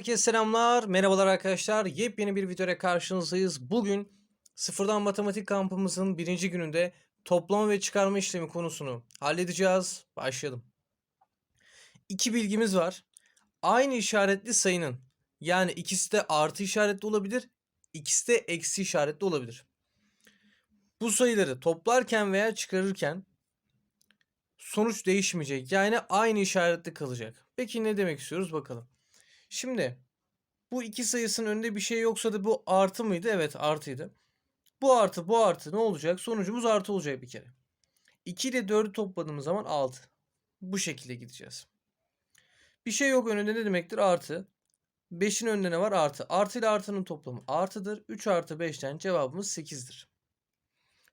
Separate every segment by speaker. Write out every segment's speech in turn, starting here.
Speaker 1: Herkese selamlar, merhabalar arkadaşlar. Yepyeni bir videoya karşınızdayız. Bugün sıfırdan matematik kampımızın birinci gününde toplama ve çıkarma işlemi konusunu halledeceğiz. Başlayalım. İki bilgimiz var. Aynı işaretli sayının yani ikisi de artı işaretli olabilir, ikisi de eksi işaretli olabilir. Bu sayıları toplarken veya çıkarırken sonuç değişmeyecek. Yani aynı işaretli kalacak. Peki ne demek istiyoruz bakalım. Şimdi bu iki sayısının önünde bir şey yoksa da bu artı mıydı? Evet artıydı. Bu artı bu artı ne olacak? Sonucumuz artı olacak bir kere. 2 ile 4'ü topladığımız zaman 6. Bu şekilde gideceğiz. Bir şey yok önünde ne demektir? Artı. 5'in önünde ne var? Artı. Artı ile artının toplamı artıdır. 3 artı 5'ten cevabımız 8'dir.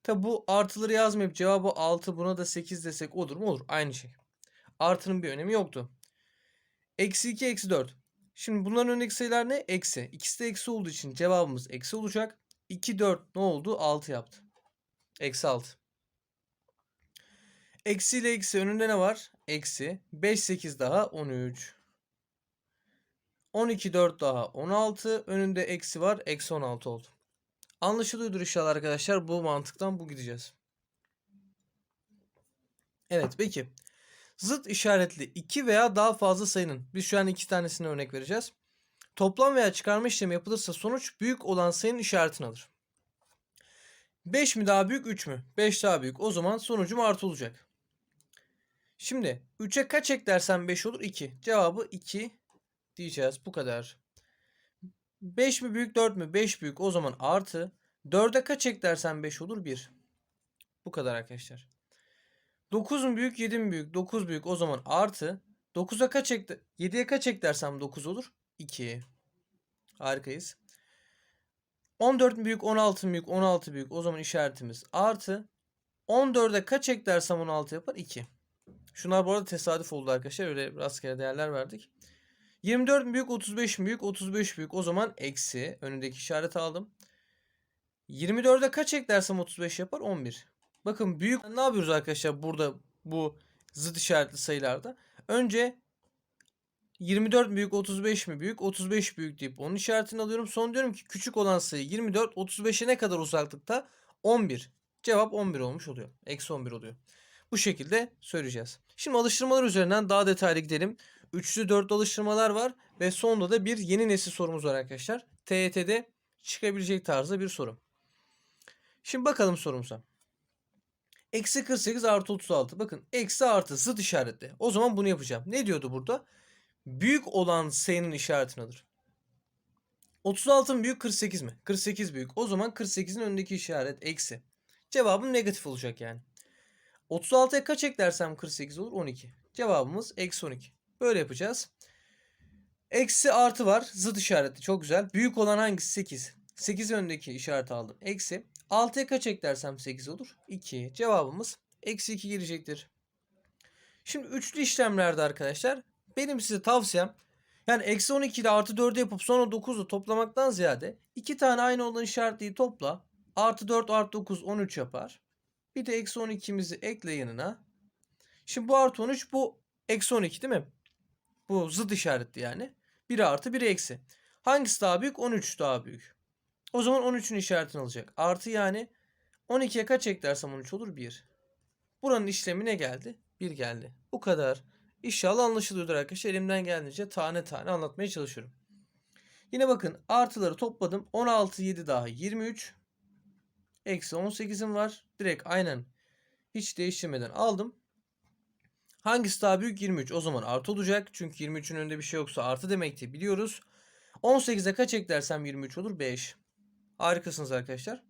Speaker 1: Tabi bu artıları yazmayıp cevabı 6 buna da 8 desek olur mu? Olur. Aynı şey. Artının bir önemi yoktu. Eksi 2 eksi 4. Şimdi bunların önündeki sayılar ne? Eksi. İkisi de eksi olduğu için cevabımız eksi olacak. 2, 4 ne oldu? 6 yaptı. Eksi 6. Eksi ile eksi önünde ne var? Eksi. 5, 8 daha 13. 12, 4 daha 16. Önünde eksi var. Eksi 16 oldu. Anlaşılıyordur inşallah arkadaşlar. Bu mantıktan bu gideceğiz. Evet peki. Zıt işaretli iki veya daha fazla sayının biz şu an iki tanesine örnek vereceğiz. Toplam veya çıkarma işlemi yapılırsa sonuç büyük olan sayının işaretini alır. 5 mi daha büyük 3 mü? 5 daha büyük. O zaman sonucum artı olacak. Şimdi 3'e kaç eklersem 5 olur? 2. Cevabı 2 diyeceğiz. Bu kadar. 5 mi büyük 4 mü? 5 büyük. O zaman artı. 4'e kaç eklersem 5 olur? 1. Bu kadar arkadaşlar. 9 mu büyük 7 mi büyük? 9 büyük o zaman artı. 9'a kaç ekle 7'ye kaç eklersem 9 olur? 2. Harikayız. 14 mi büyük 16 mı büyük 16 büyük o zaman işaretimiz artı. 14'e kaç eklersem 16 yapar? 2. Şunlar bu arada tesadüf oldu arkadaşlar. Öyle rastgele değerler verdik. 24 mi büyük 35 mi büyük 35 büyük o zaman eksi. Önündeki işareti aldım. 24'e kaç eklersem 35 yapar? 11. Bakın büyük ne yapıyoruz arkadaşlar burada bu zıt işaretli sayılarda? Önce 24 büyük 35 mi büyük 35 büyük deyip onun işaretini alıyorum. Son diyorum ki küçük olan sayı 24 35'e ne kadar uzaklıkta? 11. Cevap 11 olmuş oluyor. Eksi 11 oluyor. Bu şekilde söyleyeceğiz. Şimdi alıştırmalar üzerinden daha detaylı gidelim. Üçlü dörtlü alıştırmalar var ve sonunda da bir yeni nesil sorumuz var arkadaşlar. TYT'de çıkabilecek tarzda bir soru. Şimdi bakalım sorumuza. Eksi 48 artı 36. Bakın eksi artı zıt işaretli. O zaman bunu yapacağım. Ne diyordu burada? Büyük olan sayının işaretini alır. 36 mı büyük 48 mi? 48 büyük. O zaman 48'in önündeki işaret eksi. Cevabım negatif olacak yani. 36'ya kaç eklersem 48 olur? 12. Cevabımız eksi 12. Böyle yapacağız. Eksi artı var. Zıt işaretli. Çok güzel. Büyük olan hangisi? 8. 8 önündeki işareti aldım. Eksi. 6'ya kaç eklersem 8 olur? 2. Cevabımız eksi 2 gelecektir. Şimdi üçlü işlemlerde arkadaşlar benim size tavsiyem yani eksi 12 ile artı 4'ü yapıp sonra 9'u toplamaktan ziyade iki tane aynı olan işaretliği topla. Artı 4 artı 9 13 yapar. Bir de eksi 12'mizi ekle yanına. Şimdi bu artı 13 bu eksi 12 değil mi? Bu zıt işaretli yani. Biri artı biri eksi. Hangisi daha büyük? 13 daha büyük. O zaman 13'ün işaretini alacak. Artı yani 12'ye kaç eklersem 13 olur? 1. Buranın işlemi ne geldi? 1 geldi. Bu kadar. İnşallah anlaşılıyordur arkadaşlar. Elimden geldiğince tane tane anlatmaya çalışıyorum. Yine bakın artıları topladım. 16, 7 daha 23. Eksi 18'im var. Direkt aynen hiç değiştirmeden aldım. Hangisi daha büyük? 23. O zaman artı olacak. Çünkü 23'ün önünde bir şey yoksa artı demekti biliyoruz. 18'e kaç eklersem 23 olur? 5. Harikasınız arkadaşlar.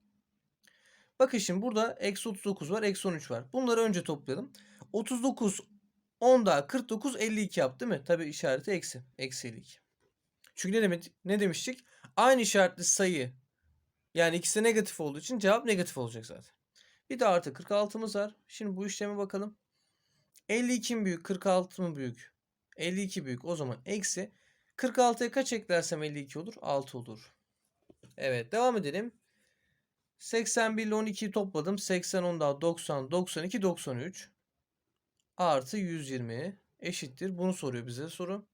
Speaker 1: Bakın şimdi burada eksi 39 var. Eksi 13 var. Bunları önce toplayalım. 39 10 daha 49 52 yaptı değil mi? Tabi işareti eksi. Eksi 52. Çünkü ne, demek, ne demiştik? Aynı işaretli sayı yani ikisi negatif olduğu için cevap negatif olacak zaten. Bir de artı 46'mız var. Şimdi bu işleme bakalım. 52 mi büyük 46 mı büyük? 52 büyük o zaman eksi. 46'ya kaç eklersem 52 olur? 6 olur. Evet devam edelim. 81 ile 12'yi topladım. 80 10 daha 90 92 93 artı 120 eşittir. Bunu soruyor bize soru.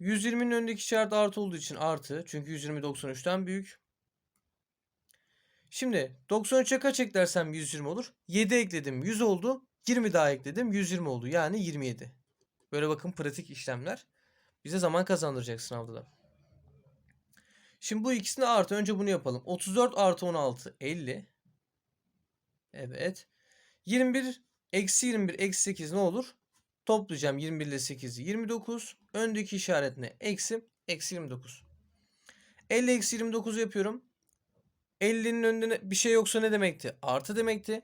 Speaker 1: 120'nin önündeki işaret artı olduğu için artı. Çünkü 120 93'ten büyük. Şimdi 93'e kaç eklersem 120 olur? 7 ekledim 100 oldu. 20 daha ekledim 120 oldu. Yani 27. Böyle bakın pratik işlemler. Bize zaman kazandıracak sınavda da. Şimdi bu ikisini artı. Önce bunu yapalım. 34 artı 16 50. Evet. 21 eksi 21 eksi 8 ne olur? Toplayacağım 21 ile 8'i 29. Öndeki işaret ne? Eksi. Eksi 29. 50 eksi 29 yapıyorum. 50'nin önünde bir şey yoksa ne demekti? Artı demekti.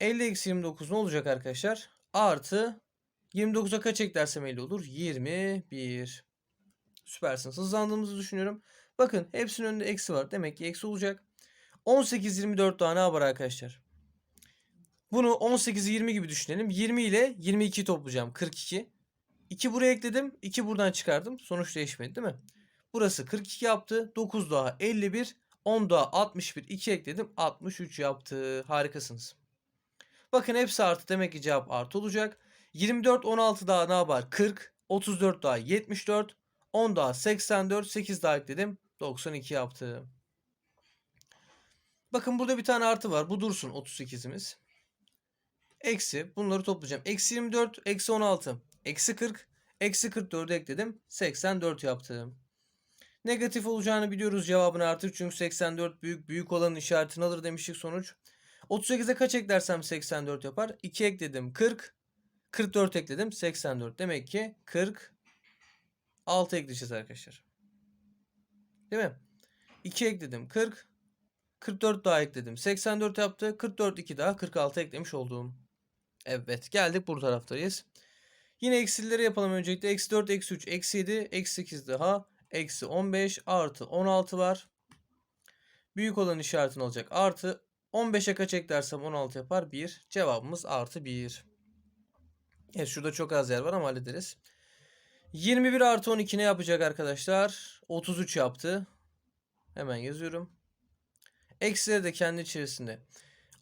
Speaker 1: 50 eksi 29 ne olacak arkadaşlar? Artı 29'a kaç eklersem 50 olur? 21. Süpersiniz. Hızlandığımızı düşünüyorum. Bakın hepsinin önünde eksi var. Demek ki eksi olacak. 18 24 daha ne yapar arkadaşlar? Bunu 18'i 20 gibi düşünelim. 20 ile 22'yi toplayacağım. 42. 2 buraya ekledim. 2 buradan çıkardım. Sonuç değişmedi değil mi? Burası 42 yaptı. 9 daha 51. 10 daha 61. 2 ekledim. 63 yaptı. Harikasınız. Bakın hepsi artı. Demek ki cevap artı olacak. 24 16 daha ne yapar? 40. 34 daha 74. 10 daha 84. 8 daha ekledim. 92 yaptı. Bakın burada bir tane artı var. Bu dursun 38'imiz. Eksi bunları toplayacağım. Eksi 24, eksi 16, eksi 40, eksi 44'ü ekledim. 84 yaptım. Negatif olacağını biliyoruz cevabını artır. Çünkü 84 büyük büyük olanın işaretini alır demiştik sonuç. 38'e kaç eklersem 84 yapar. 2 ekledim 40. 44 ekledim 84. Demek ki 40 6 ekleyeceğiz arkadaşlar. Değil mi? 2 ekledim 40. 44 daha ekledim. 84 yaptı. 44 2 daha 46 eklemiş olduğum. Evet geldik bu taraftayız. Yine eksileri yapalım öncelikle. Eksi 4, eksi 3, eksi 7, eksi 8 daha. Eksi 15 artı 16 var. Büyük olan işaretini alacak. Artı 15'e kaç eklersem 16 yapar? 1. Cevabımız artı 1. Evet şurada çok az yer var ama hallederiz. 21 artı 12 ne yapacak arkadaşlar? 33 yaptı. Hemen yazıyorum. Eksileri de kendi içerisinde.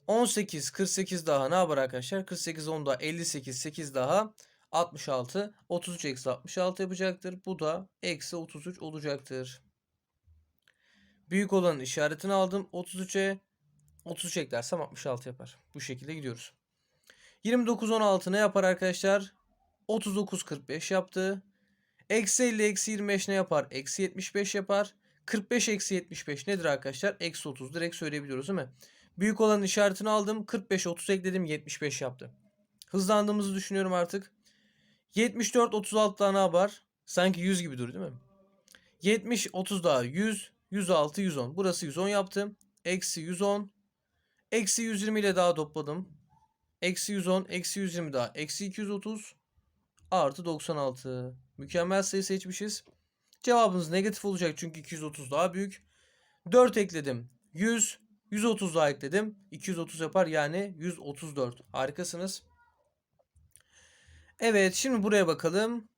Speaker 1: 18, 48 daha ne yapar arkadaşlar? 48, 10 daha 58, 8 daha 66. 33 eksi 66 yapacaktır. Bu da eksi 33 olacaktır. Büyük olanın işaretini aldım. 33'e 33 eklersem 66 yapar. Bu şekilde gidiyoruz. 29, 16 ne yapar arkadaşlar? 39, 45 yaptı. Eksi 50, eksi 25 ne yapar? Eksi 75 yapar. 45 eksi 75 nedir arkadaşlar? Eksi 30 direkt söyleyebiliyoruz değil mi? Büyük olan işaretini aldım. 45 30 ekledim 75 yaptı. Hızlandığımızı düşünüyorum artık. 74 36 daha ne yapar? Sanki 100 gibi dur değil mi? 70 30 daha 100 106 110. Burası 110 yaptım. Eksi 110. Eksi 120 ile daha topladım. Eksi 110. Eksi 120 daha. Eksi 230. Artı 96. Mükemmel sayı seçmişiz. Cevabımız negatif olacak çünkü 230 daha büyük. 4 ekledim. 100. 130 daha ekledim. 230 yapar yani 134. Harikasınız. Evet şimdi buraya bakalım.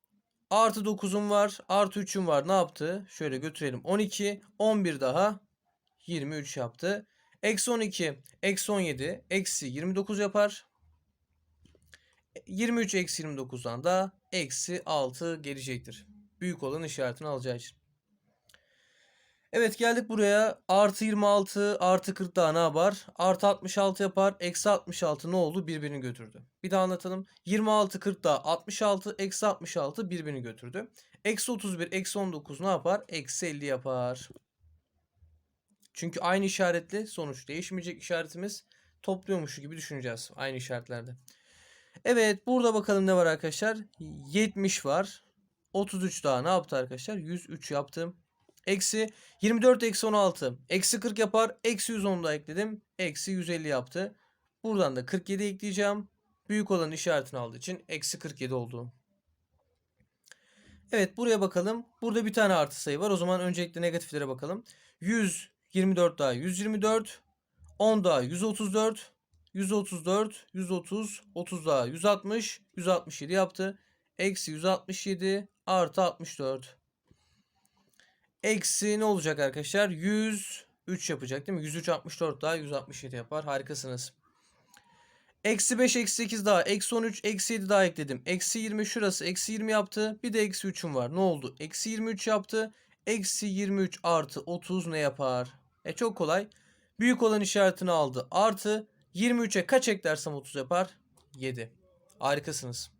Speaker 1: Artı 9'um var. Artı 3'üm var. Ne yaptı? Şöyle götürelim. 12. 11 daha. 23 yaptı. Eksi 12. Eksi 17. Eksi 29 yapar. 23 eksi 29'dan da eksi 6 gelecektir. Büyük olan işaretini alacağı için. Evet geldik buraya. Artı 26 artı 40 daha ne yapar? Artı 66 yapar. Eksi 66 ne oldu? Birbirini götürdü. Bir daha anlatalım. 26 40 daha 66 eksi 66 birbirini götürdü. Eksi 31 eksi 19 ne yapar? Eksi 50 yapar. Çünkü aynı işaretli sonuç değişmeyecek işaretimiz topluyormuş gibi düşüneceğiz aynı işaretlerde. Evet burada bakalım ne var arkadaşlar. 70 var. 33 daha ne yaptı arkadaşlar? 103 yaptım. Eksi 24 eksi 16. Eksi 40 yapar. Eksi 110 da ekledim. Eksi 150 yaptı. Buradan da 47 ekleyeceğim. Büyük olan işaretini aldığı için eksi 47 oldu. Evet buraya bakalım. Burada bir tane artı sayı var. O zaman öncelikle negatiflere bakalım. 100, 24 daha 124. 10 daha 134. 134, 130, 30 daha 160, 167 yaptı. Eksi 167 artı 64. Eksi ne olacak arkadaşlar? 103 yapacak değil mi? 103 64 daha 167 yapar. Harikasınız. Eksi 5 eksi 8 daha. Eksi 13 eksi 7 daha ekledim. Eksi 20 şurası eksi 20 yaptı. Bir de eksi 3'üm var. Ne oldu? Eksi 23 yaptı. Eksi 23 artı 30 ne yapar? E çok kolay. Büyük olan işaretini aldı. Artı 23'e kaç eklersem 30 yapar? 7. Harikasınız.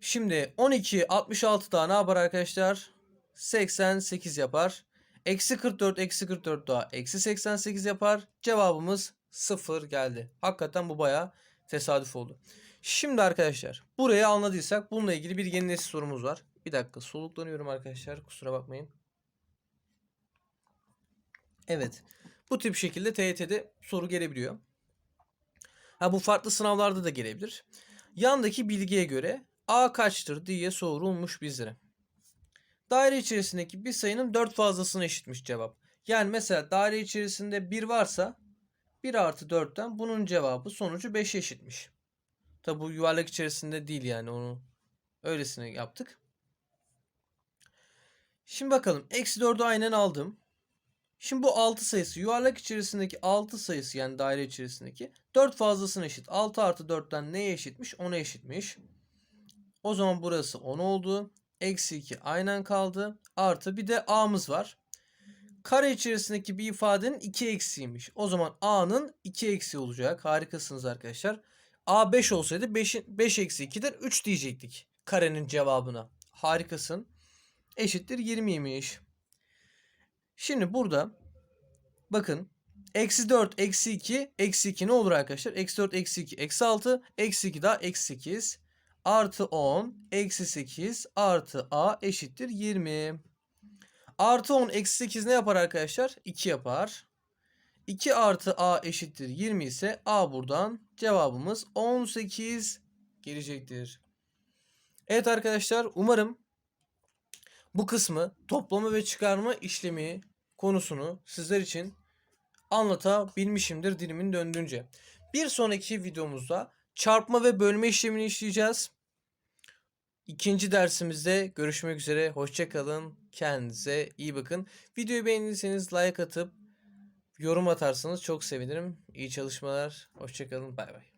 Speaker 1: Şimdi 12 66 daha ne yapar arkadaşlar? 88 yapar. Eksi 44 eksi 44 daha eksi 88 yapar. Cevabımız 0 geldi. Hakikaten bu baya tesadüf oldu. Şimdi arkadaşlar burayı anladıysak bununla ilgili bir yeni nesil sorumuz var. Bir dakika soluklanıyorum arkadaşlar kusura bakmayın. Evet bu tip şekilde TYT'de soru gelebiliyor. Ha bu farklı sınavlarda da gelebilir. Yandaki bilgiye göre A kaçtır diye sorulmuş bizlere. Daire içerisindeki bir sayının 4 fazlasına eşitmiş cevap. Yani mesela daire içerisinde 1 varsa 1 artı 4'ten bunun cevabı sonucu 5'e eşitmiş. Tabi bu yuvarlak içerisinde değil yani onu öylesine yaptık. Şimdi bakalım. Eksi 4'ü aynen aldım. Şimdi bu 6 sayısı yuvarlak içerisindeki 6 sayısı yani daire içerisindeki 4 fazlasına eşit. 6 artı 4'ten neye eşitmiş? 10'a eşitmiş. O zaman burası 10 oldu. Eksi 2 aynen kaldı. Artı bir de a'mız var. Kare içerisindeki bir ifadenin 2 eksiğiymiş. O zaman a'nın 2 eksiği olacak. Harikasınız arkadaşlar. a 5 olsaydı 5, 5 eksi 2'den 3 diyecektik. Karenin cevabına. Harikasın. Eşittir 20'ymiş. Şimdi burada bakın eksi 4 eksi 2 eksi 2 ne olur arkadaşlar? Eksi 4 eksi 2 eksi 6 eksi 2 daha eksi 8 artı 10 eksi 8 artı a eşittir 20. Artı 10 eksi 8 ne yapar arkadaşlar? 2 yapar. 2 artı a eşittir 20 ise a buradan cevabımız 18 gelecektir. Evet arkadaşlar umarım bu kısmı toplama ve çıkarma işlemi konusunu sizler için anlatabilmişimdir dilimin döndüğünce. Bir sonraki videomuzda çarpma ve bölme işlemini işleyeceğiz. İkinci dersimizde görüşmek üzere. Hoşçakalın. Kendinize iyi bakın. Videoyu beğendiyseniz like atıp yorum atarsanız çok sevinirim. İyi çalışmalar. Hoşçakalın. Bay bay.